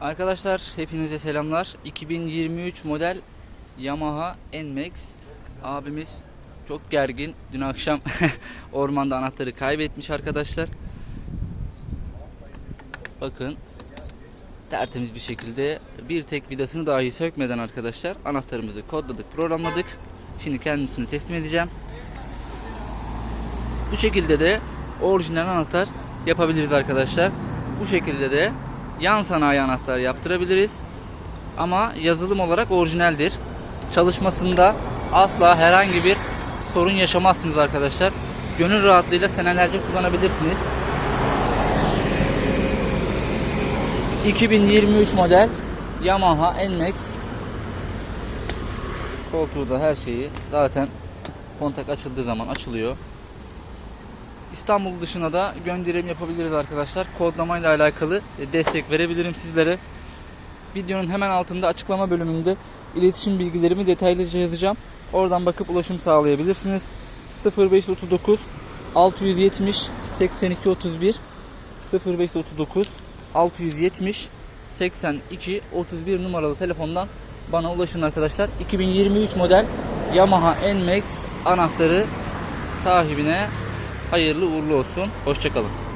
Arkadaşlar hepinize selamlar. 2023 model Yamaha NMAX abimiz çok gergin. Dün akşam ormanda anahtarı kaybetmiş arkadaşlar. Bakın tertemiz bir şekilde bir tek vidasını dahi sökmeden arkadaşlar anahtarımızı kodladık, programladık. Şimdi kendisini teslim edeceğim. Bu şekilde de orijinal anahtar yapabiliriz arkadaşlar. Bu şekilde de yan sanayi anahtar yaptırabiliriz. Ama yazılım olarak orijinaldir. Çalışmasında asla herhangi bir sorun yaşamazsınız arkadaşlar. Gönül rahatlığıyla senelerce kullanabilirsiniz. 2023 model Yamaha NMAX koltuğu da her şeyi zaten kontak açıldığı zaman açılıyor. İstanbul dışına da gönderim yapabiliriz arkadaşlar. Kodlamayla alakalı destek verebilirim sizlere. Videonun hemen altında açıklama bölümünde iletişim bilgilerimi detaylıca yazacağım. Oradan bakıp ulaşım sağlayabilirsiniz. 0539 670 82 31 0539 670 82 31 numaralı telefondan bana ulaşın arkadaşlar. 2023 model Yamaha NMAX anahtarı sahibine hayırlı uğurlu olsun. Hoşçakalın.